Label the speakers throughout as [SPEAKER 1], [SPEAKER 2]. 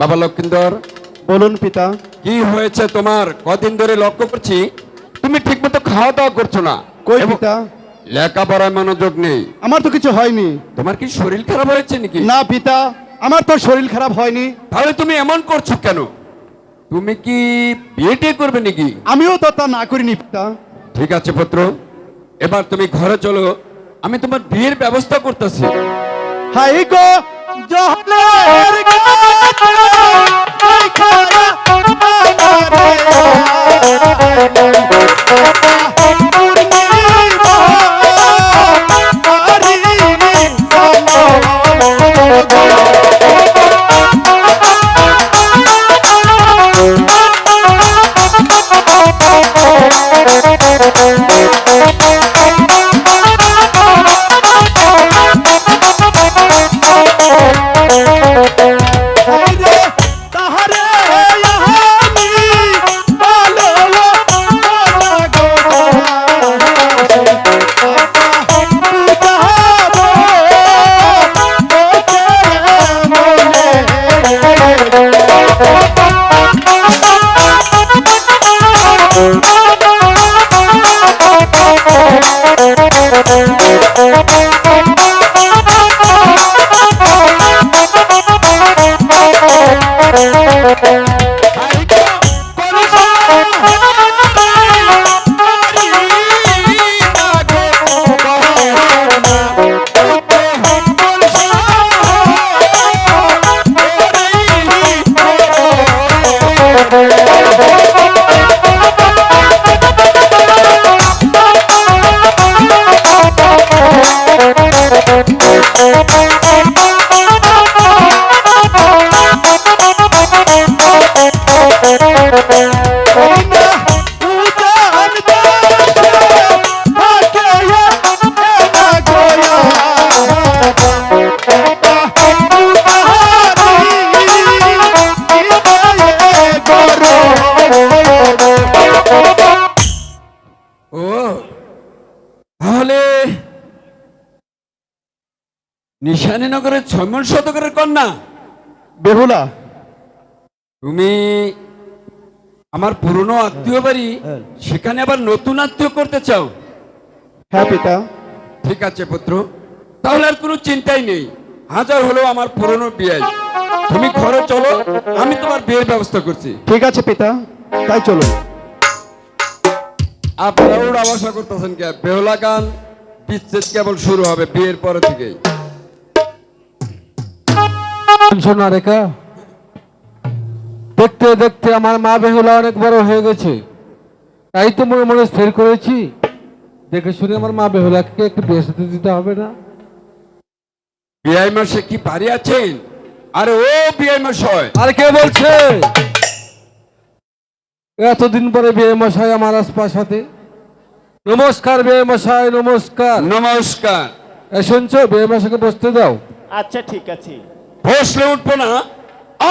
[SPEAKER 1] বাবা লক্ষিন্দর
[SPEAKER 2] বলুন পিতা।
[SPEAKER 1] কি হয়েছে তোমার? কদিন ধরে লক্ষ্য করছি তুমি ঠিকমতো খাওয়া দাওয়া করছ না।
[SPEAKER 2] কই পিতা?
[SPEAKER 1] লেখাপড়ায় মনোযোগ নেই।
[SPEAKER 2] আমার তো কিছু হয়নি।
[SPEAKER 1] তোমার কি শরীর খারাপ হয়েছে নাকি?
[SPEAKER 2] না পিতা আমার তো শরীর খারাপ হয়নি।
[SPEAKER 1] তাহলে তুমি এমন করছ কেন? তুমি কি বিয়েটে করবে নাকি?
[SPEAKER 2] আমিও তো তা না করিনি পিতা।
[SPEAKER 1] ঠিক আছে পুত্র এবার তুমি ঘরে চলো। আমি তোমার বিয়ের ব্যবস্থা করতেছি।
[SPEAKER 2] হাই গো জহলের গান, হাই
[SPEAKER 1] নিশানীনগরের ছয়মন শতকের কন্যা।
[SPEAKER 2] বেহুলা।
[SPEAKER 1] তুমি আমার পুরনো আত্মীয় বাড়ি সেখানে আবার নতুন আত্মীয় করতে চাও?
[SPEAKER 2] হ্যাঁ পিতা।
[SPEAKER 1] ঠিক আছে পুত্র। তাহলে আর কোনো চিন্তাই নেই। হাজার হলো আমার পুরনো বিয়ে তুমি ঘরে চলো আমি তোমার বিয়ের ব্যবস্থা করছি।
[SPEAKER 2] ঠিক আছে পিতা। তাই চলো।
[SPEAKER 1] আপনারা আশা করতেছেন কে? বেহলা গান বিচ্ছেদ কেবল শুরু হবে বিয়ের পরে থেকেই।
[SPEAKER 3] শোনা রেখা। দেখতে দেখতে আমার মা বেহুলা অনেক বড় হয়ে গেছে। তাই তো মনে মনে স্থির করেছি। দেখে শুনে আমার মা বেহুলাকে একটু বিয়ে সাথে দিতে হবে না।
[SPEAKER 1] বিআই মাসে কি পারি আছেন? আরে ও বিআই মশাই
[SPEAKER 3] আর কে বলছে? এতদিন পরে বিয়ে মশাই আমার আশপাশাতে নমস্কার বিয়ে মশাই নমস্কার।
[SPEAKER 1] নমস্কার।
[SPEAKER 3] শুনছো? বিয়ে মশাইকে বসতে দাও।
[SPEAKER 4] আচ্ছা ঠিক আছে।
[SPEAKER 1] বসলে উঠবো না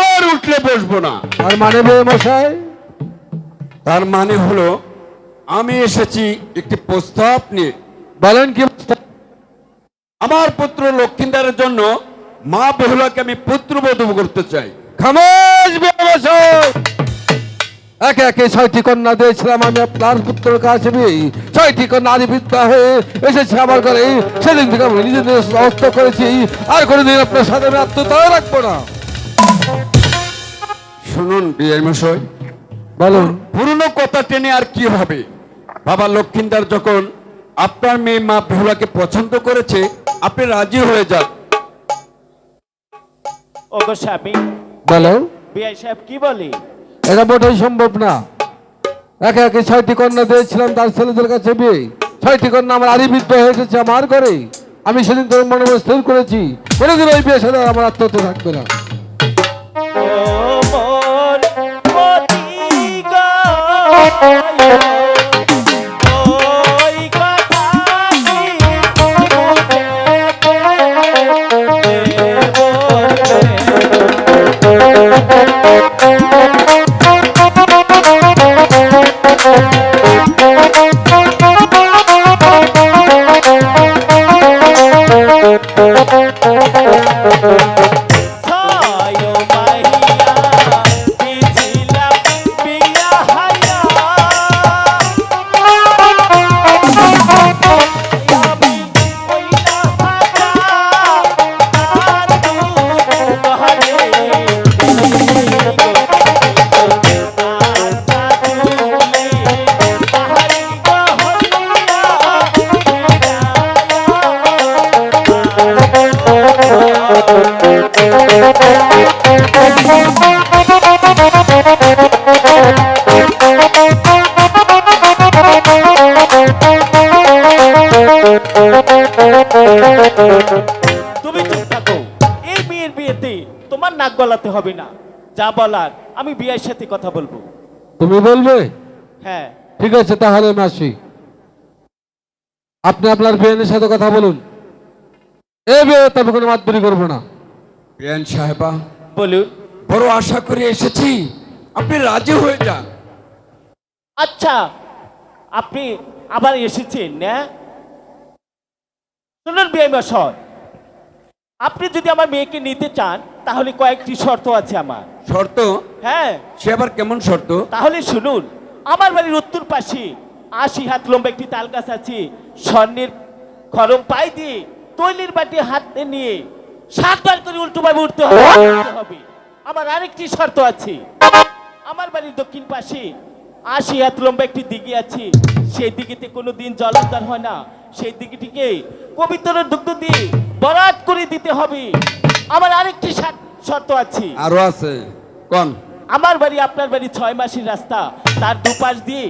[SPEAKER 1] আর উঠলে বসবো না।
[SPEAKER 3] তার মানে মশাই?
[SPEAKER 1] তার মানে হলো আমি এসেছি একটি প্রস্তাব নিয়ে।
[SPEAKER 3] বলেন কি
[SPEAKER 1] আমার পুত্র লক্ষ্মীদারের জন্য মা বেহুলাকে আমি পুত্রবধূ করতে চাই।
[SPEAKER 3] খামোশ বিয়ে মশাই! একে একে ছয়টি কন্যা দিয়েছিলাম আমি আপনার পুত্রের কাছে ছয়টি কন্যা আদি বিদ্যা হয়ে এসেছে আমার ঘরে। সেদিন থেকে আমি নিজেদের সমস্ত করেছি। আর কোনোদিন আপনার সাথে আমি আত্মীয়তা রাখব না।
[SPEAKER 1] শুনুন বিআই মশাই।
[SPEAKER 3] বলুন।
[SPEAKER 1] পুরনো কথা টেনে আর কি হবে? বাবা লক্ষিন্দার যখন আপনার মেয়ে মা বেহুলাকে পছন্দ করেছে আপনি রাজি হয়ে যান।
[SPEAKER 4] ওগো স্বামী।
[SPEAKER 3] বলো।
[SPEAKER 4] বিআই সাহেব কি বলে?
[SPEAKER 3] এটা মোটেই সম্ভব না। একে একে ছয়টি কন্যা দিয়েছিলাম, তার ছেলেদের কাছে বিয়ে। ছয়টি কন্যা আমার আরি বিদ্যা হয়ে এসেছে আমার ঘরে। আমি সেদিন তোর মনে স্থির করেছি। কোনোদিন ওই বিয়ে সাথে আমার আত্মহত্যা থাকবে না।
[SPEAKER 4] ও তুমি চুপ থাকো। এই মেয়ের বিয়েতে তোমার নাক গলাতে হবে না। যা বলার আমি বিয়ের সাথে কথা বলব।
[SPEAKER 3] তুমি বলবে?
[SPEAKER 4] হ্যাঁ।
[SPEAKER 3] ঠিক আছে তাহলে মাসি আপনি আপনার বিয়ানের সাথে কথা বলুন। এই বিয়ে তবে কোনো মাতবরি করব না।
[SPEAKER 1] বিয়ান সাহেবা
[SPEAKER 4] বলুন।
[SPEAKER 1] বড় আশা করে এসেছি। আপনি রাজি হয়ে যান।
[SPEAKER 4] আচ্ছা আপনি আবার এসেছেন না? শুনুন বিয়ে মশাই আপনি যদি আমার মেয়েকে নিতে চান তাহলে কয়েকটি শর্ত আছে আমার।
[SPEAKER 1] শর্ত?
[SPEAKER 4] হ্যাঁ।
[SPEAKER 1] সে আবার কেমন শর্ত?
[SPEAKER 4] তাহলে শুনুন আমার বাড়ির উত্তর পাশে আশি হাত লম্বা একটি তাল গাছ আছে। স্বর্ণের খরম পাই দিয়ে তৈলির বাটি হাতে নিয়ে সাতবার করে উল্টো ভাবে উঠতে হবে। আমার আরেকটি শর্ত আছে। বাড়ির দক্ষিণ পাশে। আশি হাত লম্বা একটি দিঘি আছে। সেই দিঘিতে কোনো দিন জলাধার হয় না। সেই দিঘিটিকে পবিত্র দুগ্ধ দিয়ে বরাত করে দিতে হবে। আমার আরেকটি শর্ত আছে।
[SPEAKER 1] আরও আছে। কোন?
[SPEAKER 4] আমার বাড়ি আপনার বাড়ি ছয় মাসের রাস্তা। তার দুপাশ দিয়ে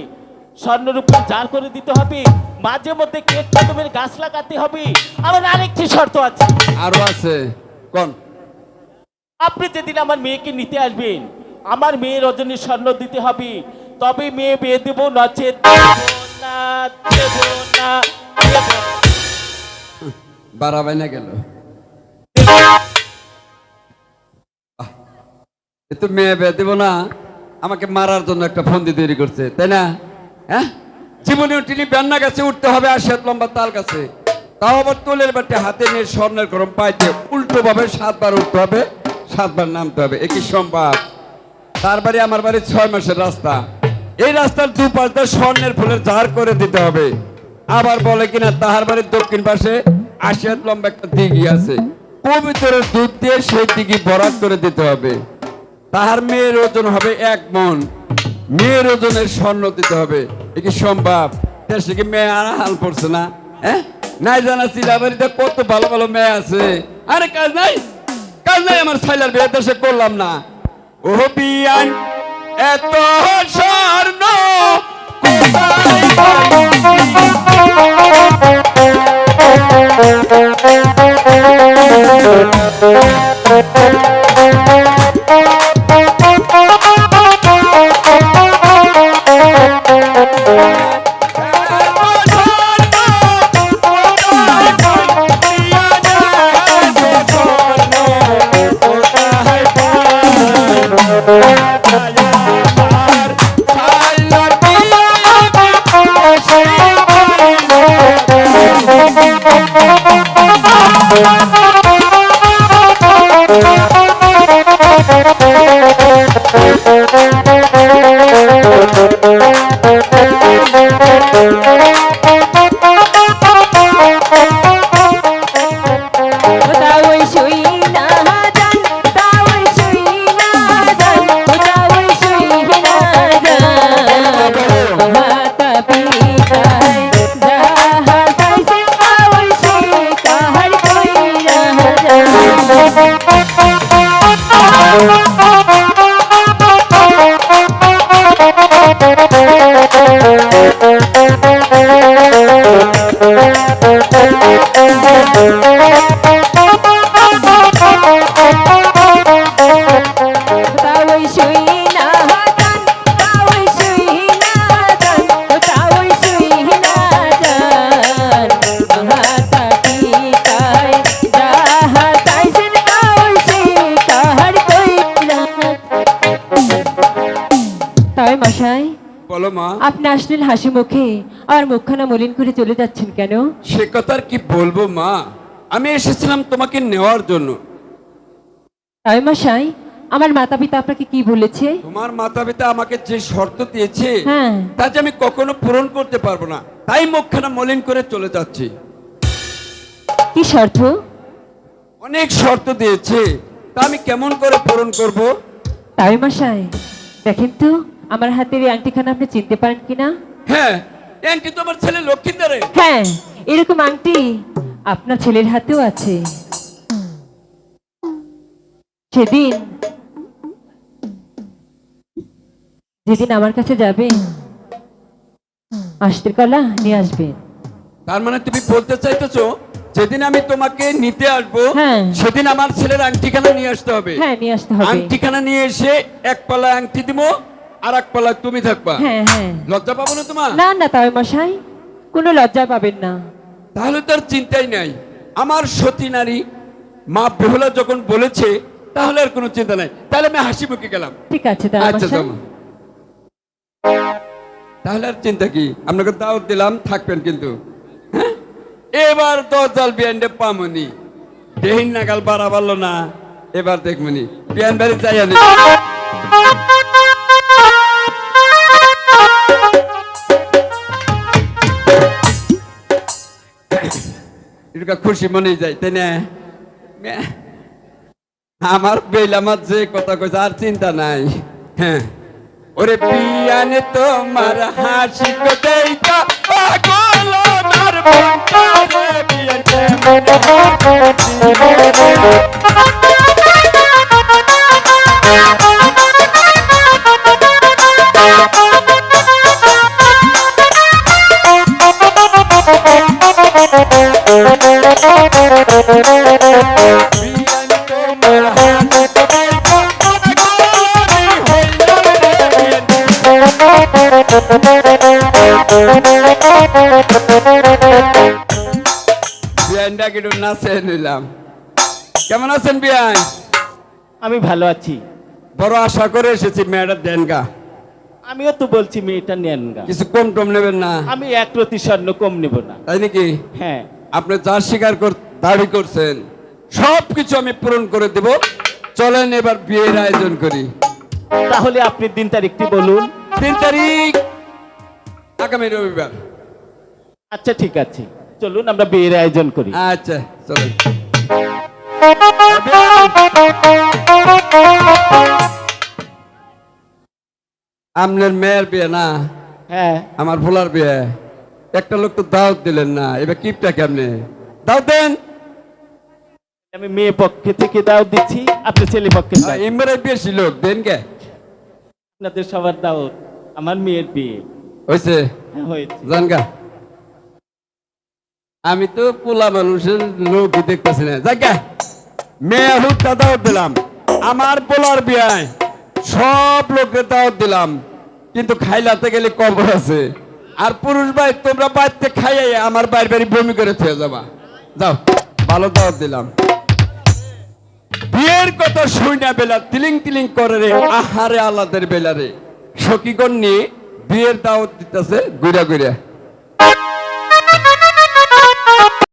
[SPEAKER 4] স্বর্ণরূপে জার করে দিতে হবে। মাঝে মধ্যে কেট কদমের গাছ লাগাতে হবে। আমার আরেকটি শর্ত আছে।
[SPEAKER 1] আরও আছে। কোন?
[SPEAKER 4] আপনি যেদিন আমার মেয়েকে নিতে আসবেন আমার মেয়ে ওজনে স্বর্ণ দিতে হবে। তবে মেয়ে বিয়ে দেবো দেব না না
[SPEAKER 1] গেল। তো মেয়ে বিয়ে দেবো না, আমাকে মারার জন্য একটা ফন্দি তৈরি করছে, তাই না? হ্যাঁ? জীবনে তিনি বেন্না গাছে উঠতে হবে আর শ্বেত লম্বা তাল গাছে। তাও আবার তোলের বাটি হাতে নিয়ে স্বর্ণের গরম পাইতে উল্টো ভাবে সাতবার উঠতে হবে, সাতবার নামতে হবে। একই সম্ভব? তার বাড়ি আমার বাড়ি ছয় মাসের রাস্তা। এই রাস্তার দিয়ে স্বর্ণের ফুলের ঝাড় করে দিতে হবে। আবার বলে কিনা, তাহার বাড়ির দক্ষিণ পাশে আশিয়াত লম্বা একটা দিঘি আছে। পবিত্র দুধ দিয়ে সেই দিঘি বরাদ করে দিতে হবে। তাহার মেয়ের ওজন হবে এক মন। মেয়ের ওজনের স্বর্ণ দিতে হবে। এ কি সম্ভব? দেশে কি মেয়ে আর হাল পড়ছে না? হ্যাঁ? নাই জানা সিলাবাড়িতে কত ভালো ভালো মেয়ে আছে। আরে কাজ নাই। কাজ নাই, আমার ছাইলার বিয়ে দেশে করলাম না। ও বিয়ান এত স্বর্ণ
[SPEAKER 5] Thank.
[SPEAKER 1] বলো মা।
[SPEAKER 5] আপনি আসলেন হাসি মুখে আর মুখখানা মলিন করে চলে যাচ্ছেন কেন?
[SPEAKER 1] সে কথা আর কি বলব মা? আমি এসেছিলাম তোমাকে নেওয়ার জন্য।
[SPEAKER 5] তাই মশাই আমার মাতা পিতা আপনাকে কি বলেছে?
[SPEAKER 1] তোমার মাতা পিতা আমাকে যে শর্ত দিয়েছে
[SPEAKER 5] হ্যাঁ।
[SPEAKER 1] তা যে আমি কখনো পূরণ করতে পারব না তাই মুখখানা মলিন করে চলে যাচ্ছি।
[SPEAKER 5] কি শর্ত?
[SPEAKER 1] অনেক শর্ত দিয়েছে তা আমি কেমন করে পূরণ করব?
[SPEAKER 5] তাই মশাই দেখেন তো আমার হাতের এই আংটিখানা আপনি চিনতে পারেন কিনা?
[SPEAKER 1] হ্যাঁ এমনকি তো আমার ছেলে লক্ষ্মীদারে
[SPEAKER 5] হ্যাঁ এরকম আংটি আপনার ছেলের হাতেও আছে। সেদিন যেদিন আমার কাছে যাবে আসতে কলা নিয়ে আসবে
[SPEAKER 1] তার মানে তুমি বলতে চাইতেছো যেদিন আমি তোমাকে নিতে আসব
[SPEAKER 5] হ্যাঁ।
[SPEAKER 1] সেদিন আমার ছেলের আংটিখানা নিয়ে আসতে হবে।
[SPEAKER 5] হ্যাঁ নিয়ে আসতে হবে।
[SPEAKER 1] আংটিখানা নিয়ে এসে এক পালা আংটি দিব আর এক পালা তুমি থাকবা।
[SPEAKER 5] হ্যাঁ হ্যাঁ।
[SPEAKER 1] লজ্জা পাবো না তোমার?
[SPEAKER 5] না না তাই মশাই কোনো লজ্জা পাবেন না।
[SPEAKER 1] তাহলে তার চিন্তাই নাই। আমার সতী নারী মা বেহুলা যখন বলেছে তাহলে আর কোনো চিন্তা নাই। তাহলে আমি হাসি মুখে গেলাম।
[SPEAKER 5] ঠিক আছে
[SPEAKER 1] আচ্ছা তাহলে আর চিন্তা কি? আপনাকে দাওয়াত দিলাম থাকবেন কিন্তু। হ্যাঁ? এবার দশজাল বিয়ানটা পামনি। দেহিন নাগাল বাড়া পারল না। এবার দেখমনি। বিয়ান বাড়ি যাই এটা খুশি মনে যায়, তাই না? আমার বেলামার যে কথা কইছে, আর চিন্তা নাই। হ্যাঁ। ওরে পিয়ানে, তোমার হাসি কোথায় পাগল আমার মনটা রে পিয়ানে। বিয়ানটা কিন্তু নাচে নিলাম। কেমন আছেন বিয়ান?
[SPEAKER 4] আমি ভালো আছি।
[SPEAKER 1] বড় আশা করে এসেছি মেয়েটা দেন গা।
[SPEAKER 4] আমিও তো বলছি মেয়েটা নেন গা।
[SPEAKER 1] কিছু কম টম নেবেন না।
[SPEAKER 4] আমি এক প্রতি স্বর্ণ কম নেব না।
[SPEAKER 1] তাই নাকি?
[SPEAKER 4] হ্যাঁ।
[SPEAKER 1] আপনি যা স্বীকার কর দাবি করছেন। সব কিছু আমি পূরণ করে দেব। চলেন এবার বিয়ের আয়োজন করি।
[SPEAKER 4] তাহলে আপনি দিন তারিখটি বলুন।
[SPEAKER 1] তিন তারিখ আগামী রবিবার।
[SPEAKER 4] আচ্ছা ঠিক আছে। চলুন আমরা বিয়ের আয়োজন করি।
[SPEAKER 1] আচ্ছা চলেন। আপনার মেয়ের বিয়ে না?
[SPEAKER 4] হ্যাঁ।
[SPEAKER 1] আমার ভোলার বিয়ে। একটা লোক তো দাওয়াত দিলেন না। এবার কিপটা কেমনে? দাওয়াত দেন।
[SPEAKER 4] আমি মেয়ে পক্ষে থেকে দাও দিচ্ছি আপনি ছেলে পক্ষে দাও।
[SPEAKER 1] ইমরে বেশি লোক দেন কে?
[SPEAKER 4] আপনাদের সবার দাওয়াত আমার মেয়ের বিয়ে।
[SPEAKER 1] হয়েছে?
[SPEAKER 4] হ্যাঁ, হয়েছে
[SPEAKER 1] জানগা আমি তো পোলা মানুষের লোকই দেখতেছি না। জায়গা মেয়ে হুটটা দাওয়াত দিলাম আমার পোলার বিয়ায় সব লোকের দাওয়াত দিলাম কিন্তু খাইলাতে গেলে কবর আছে। আর পুরুষ ভাই তোমরা বাড়িতে খাইয়ে আমার বাইরে বাড়ি বমি করে থেকে যাবা। যাও ভালো দাওয়াত দিলাম। বিয়ের কথা শুনে বেলা, তিলিং তিলিং করে রে, আহারে আল্লাদের বেলা রে। নিয়ে বিয়ের দাওয়াত দিতেছে গুড়া গুড়া